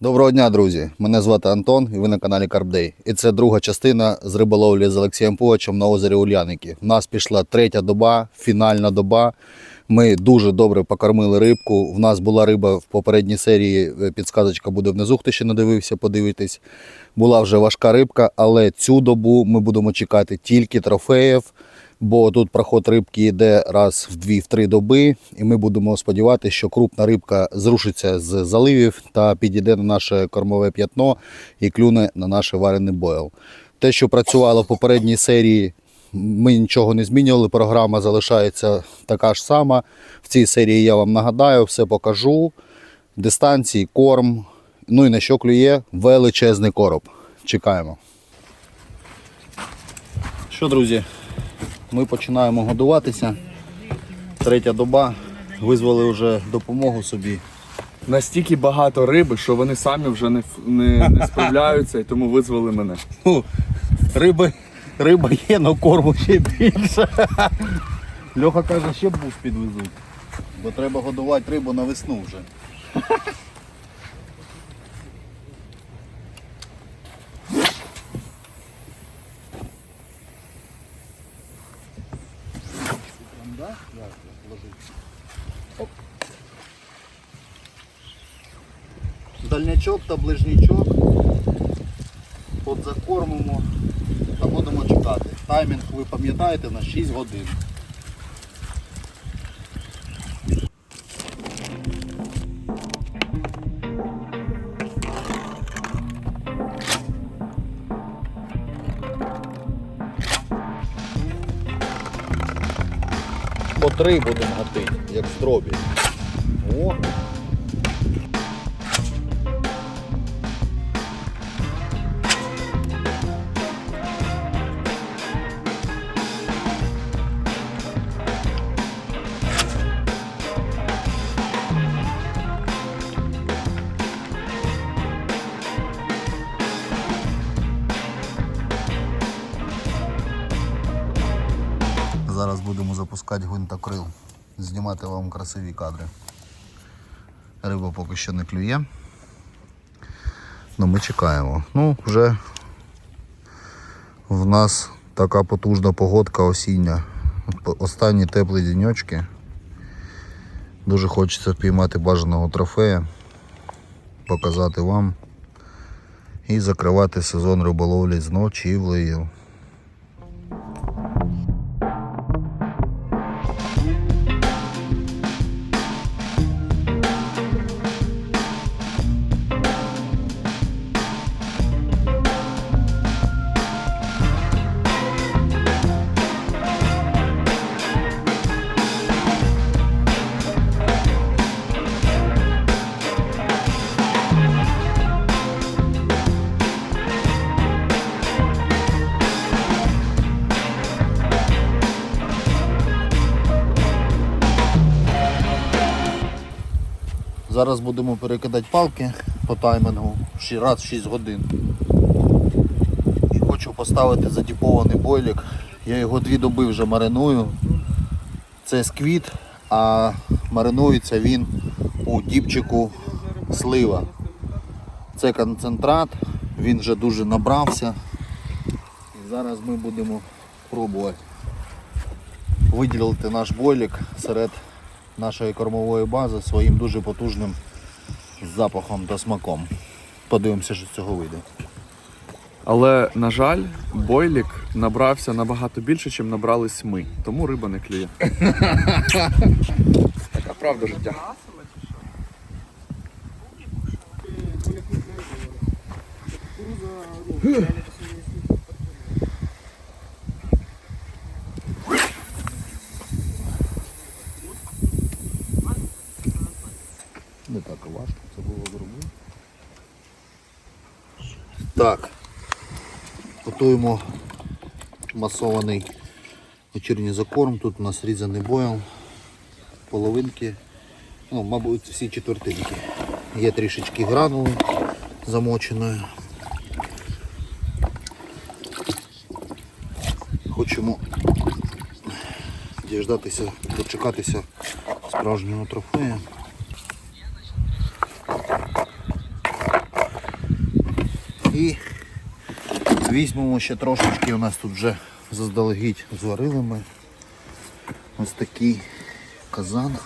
Доброго дня, друзі! Мене звати Антон і ви на каналі Карпдей. І це друга частина з риболовлі з Олексієм Пугачем на озері Ульяники. У нас пішла третя доба, фінальна доба. Ми дуже добре покормили рибку. В нас була риба в попередній серії. е, Підсказочка буде внизу. Хто ще не дивився, подивитись. Була вже важка рибка, але цю добу ми будемо чекати тільки трофеїв. Бо тут проход рибки йде раз в дві-три доби, і ми будемо сподіватися, що крупна рибка зрушиться з заливів та підійде на наше кормове п'ятно і клюне на наш варений бойл. Те, що працювало в попередній серії, ми нічого не змінювали. Програма залишається така ж сама. В цій серії я вам нагадаю, все покажу. Дистанції, корм. Ну і на що клює величезний короб. Чекаємо. Що, друзі, ми починаємо годуватися. Третя доба. Визвали вже допомогу собі. Настільки багато риби, що вони самі вже не, не, не справляються і тому визвали мене. Ну, риби, риба є, але корму ще більше. Льоха каже, ще буш підвезуть. Бо треба годувати рибу на весну вже. Дальнячок та ближнячок. От закормимо та будемо чекати. Таймінг ви пам'ятаєте на 6 годин. По три будемо гатити, як в дробі. О, запускати гвинтокрил, знімати вам красиві кадри. Риба поки що не клює. Ну ми чекаємо. Ну, вже в нас така потужна погодка осіння. Останні теплі діньочки. Дуже хочеться впіймати бажаного трофея, показати вам і закривати сезон риболовлі з ночівлею. Зараз будемо перекидати палки по таймингу раз в 6 годин. І хочу поставити задіпований бойлік. Я його дві доби вже мариную. Це сквіт, а маринується він у діпчику слива. Це концентрат, він вже дуже набрався. І зараз ми будемо пробувати виділити наш бойлік серед нашої кормової бази своїм дуже потужним запахом та смаком. Подивимося, що з цього вийде. Але, на жаль, бойлік набрався набагато більше, ніж набрались ми. Тому риба не клює. Така правда життя. Так важко, це було зробити. Так. Готуємо масований вечірній закорм. Тут у нас різаний бойл, половинки, ну, мабуть, всі четвертинки. Є трішечки гранули замоченої. Хочемо діждатися, дочекатися справжнього трофея. І візьмемо ще трошечки, у нас тут вже заздалегідь зварили ми. Ось такий казан.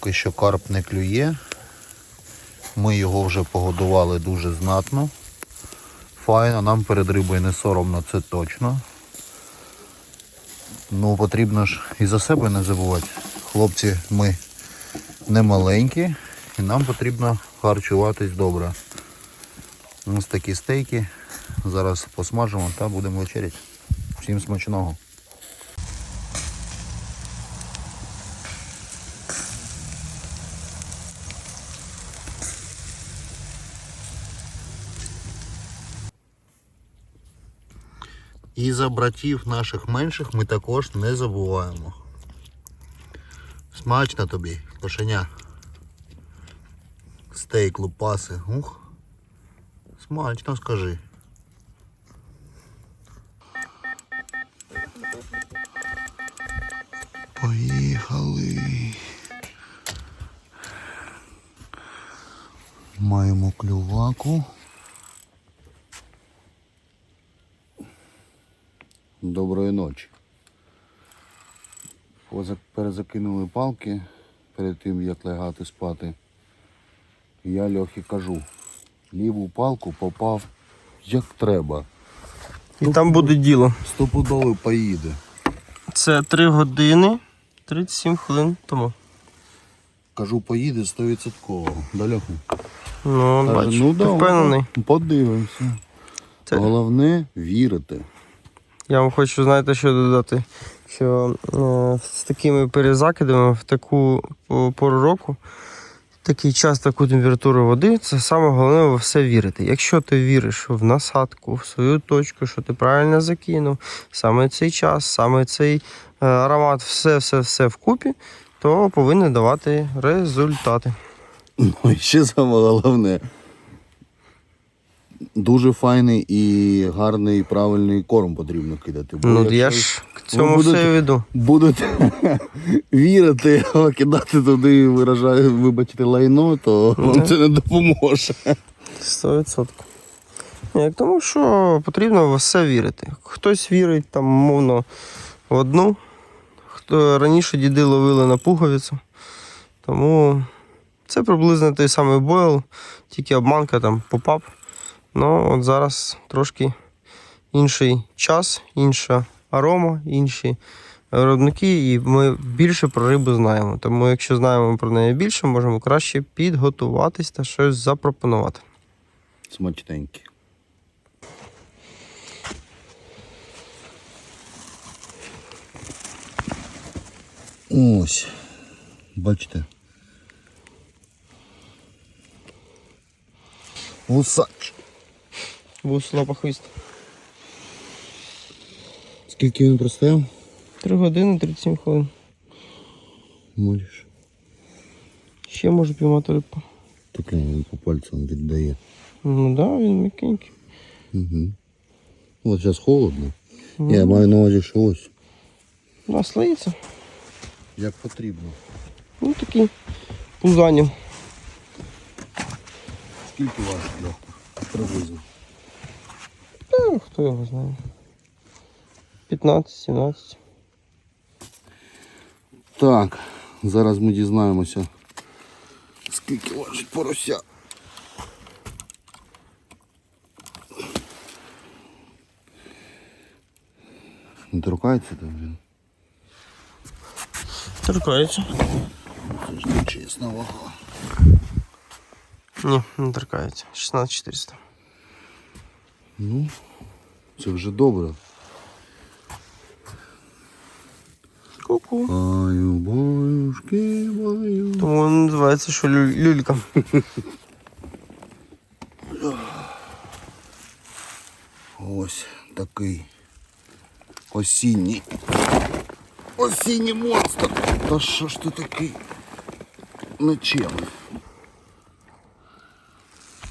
Поки що карп не клює. Ми його вже погодували дуже знатно. Файно, нам перед рибою не соромно, це точно. Ну, потрібно ж і за себе не забувати. Хлопці, ми не маленькі і нам потрібно харчуватись добре. Ось такі стейки. Зараз посмажимо та будемо вечеряти. Всім смачного. І за братів наших менших ми також не забуваємо. Смачно тобі, кошеня. Стейк лупаси. Ух. Смачно скажи. Поїхали. Маємо клюваку. Доброї ночі. Перезакинули палки перед тим, як лягати спати. Я Льохі кажу, ліву палку попав як треба. І там буде діло. Стопудово поїде. Це 3 години 37 хвилин тому. Кажу, поїде 100%. Да, Льохи? Ну, бачу. ну впевнений? Подивимося. Це- Головне вірити. Я вам хочу, знаєте, що додати. Що е, з такими перезакидами в таку пору року, такий час, таку температуру води, це саме головне во все вірити. Якщо ти віриш в насадку, в свою точку, що ти правильно закинув, саме цей час, саме цей е, аромат, все-все-все вкупі, то повинен давати результати. Ну і ще саме головне. Дуже файний і гарний правильний корм потрібно кидати. Бо Ну, я ж к цьому будете- все веду. будуть вірити, а кидати туди, виражаю, вибачте, лайно, то вам це не допоможе. Сто відсотків. Ні, тому що потрібно в все вірити. Хтось вірить там, мовно, в одну. Хто раніше діди ловили на пуговицю. Тому Це приблизно той самий бойл, тільки обманка там попап. Ну от зараз трошки інший час, інша арома, інші виробники, і ми більше про рибу знаємо. Тому, якщо знаємо про неї більше, можемо краще підготуватись та щось запропонувати. Смачненькі. Ось. Бачите. Гусач. Вус лопахвіст. Скільки він простояв? 3 години 37 хвилин. Можеш. Ще можу піймати рибку. Так він по пальцям віддає. Ну так, да, він м'якенький. Угу. От зараз холодно. Я маю на увазі, що ось. Ну, слоїться. Як потрібно. Ну такий пузанів. Скільки важить легко? Приблизно. Та, хто його знає. 15-17. Так, зараз ми дізнаємося, скільки важить порося. Не торкається там він? Торкається. Це ж не чесна вага. Ні, не торкається. 16400. Ну, це вже добре. Ку-ку. Баю, баюшки, баю. Тому він називається, що лю- люлька. Ось такий осінній. Осінній монстр. Та що ж ти такий нечемний?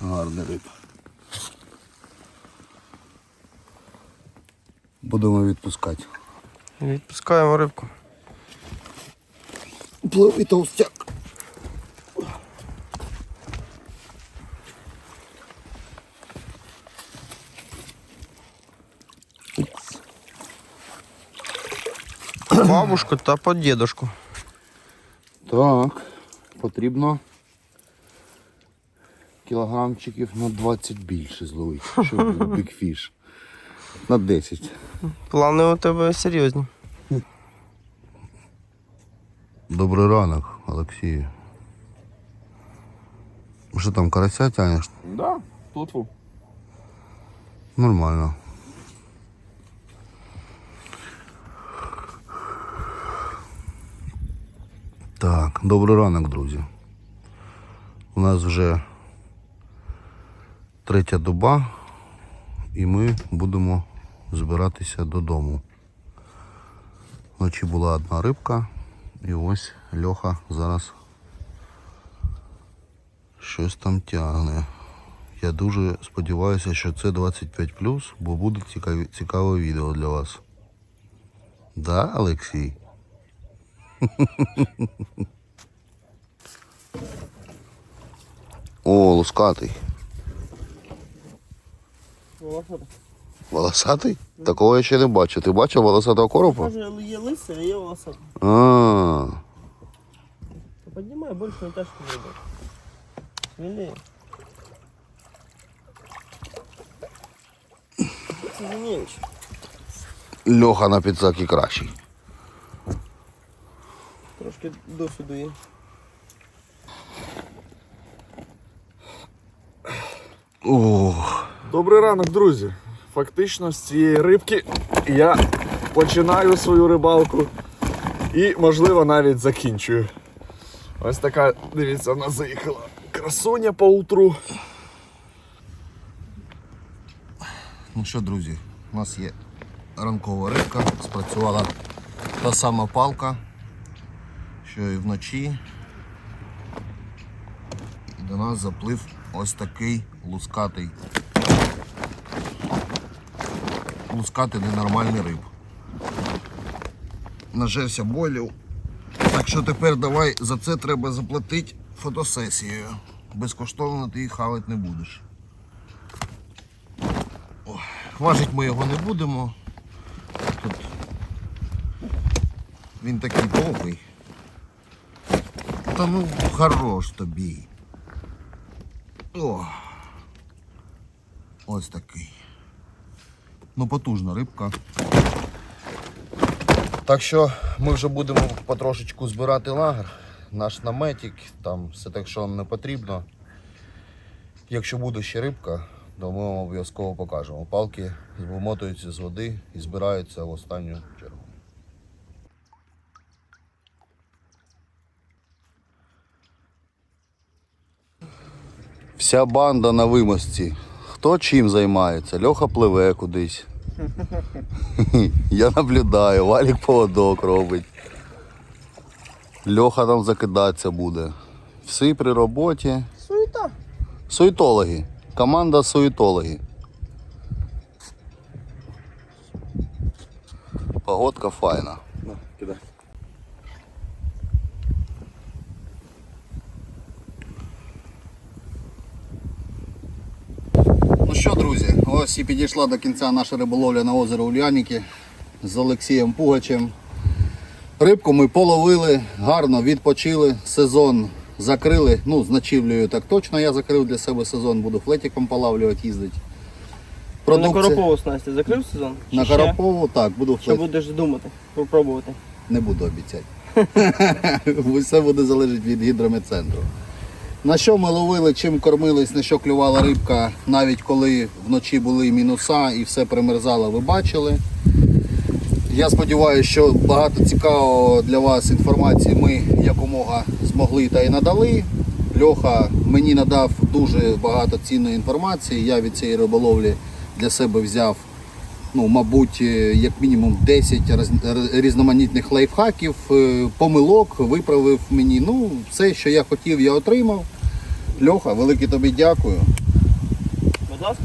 Гарний риб. Будемо відпускати. Відпускаємо рибку. Пливи толстяк. Бабушку та по дідушку. Так, потрібно кілограмчиків на 20 більше зловити, щоб був бікфіш. На 10. Плани у тебе серйозні. Добрий ранок, Олексію. Що там, карася тянеш? Да, плотву. Нормально. Так, добрий ранок, друзі. У нас вже третя доба, і ми будемо збиратися додому. Вночі була одна рибка, і ось Льоха зараз щось там тягне. Я дуже сподіваюся, що це 25 бо буде цікаві, цікаве відео для вас. Да, Олексій? О, лускатий. Волосатий? Такого я ще не бачу. Ти бачив волосатого коропа? Може, є лисий, а є волосатий. А, Поднимай больше не зробити. Смілее. Це Зінєвич. Льоха на підсакі кращий. Трошки досвіду є. Ох, Добрий ранок, друзі. Фактично з цієї рибки я починаю свою рибалку і, можливо, навіть закінчую. Ось така, дивіться, в нас заїхала красуня по утру. Ну що, друзі, у нас є ранкова рибка, спрацювала та сама палка, що і вночі. І до нас заплив ось такий лускатий. Лускатий ненормальний риб. Нажерся бойлів. Так що тепер давай за це треба заплатити фотосесією. Безкоштовно ти їх хавати не будеш. Важить ми його не будемо. Тут він такий довгий. Та ну хорош тобі. О. Ось такий. Ну, потужна рибка. Так що ми вже будемо потрошечку збирати лагер, наш наметик, там все так, що нам не потрібно. Якщо буде ще рибка, то ми вам обов'язково покажемо. Палки вимотуються з води і збираються в останню чергу. Вся банда на вимості. Хто чим займається? Льоха пливе кудись. Я наблюдаю, валік поводок робить. Льоха там закидатися буде. Всі при роботі. Суєта. Суетологи. Команда суетологи. Погодка файна. Кидай. Ну що, друзі, ось і підійшла до кінця наша риболовля на озеро Ульяніки з Олексієм Пугачем. Рибку ми половили, гарно відпочили, сезон закрили. Ну, з ночівлею так точно я закрив для себе сезон, буду флетиком полавлювати, їздити. На Коропову снасті закрив сезон? На ще? Карапову, так, буду Що будеш думати? Попробувати. Не буду обіцяти. Все буде залежати від гідрометцентру. На що ми ловили, чим кормились, на що клювала рибка, навіть коли вночі були мінуса і все примерзало, ви бачили. Я сподіваюся, що багато цікавого для вас інформації ми якомога змогли та й надали. Льоха мені надав дуже багато цінної інформації. Я від цієї риболовлі для себе взяв ну, мабуть, е, як мінімум 10 роз- різноманітних лайфхаків, е, помилок виправив мені. Ну, все, що я хотів, я отримав. Льоха, велике тобі дякую. Будь ласка.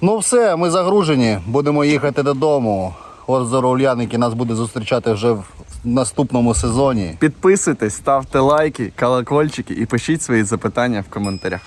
Ну все, ми загружені, будемо їхати додому. Озеро Ульяники нас буде зустрічати вже в наступному сезоні. Підписуйтесь, ставте лайки, колокольчики і пишіть свої запитання в коментарях.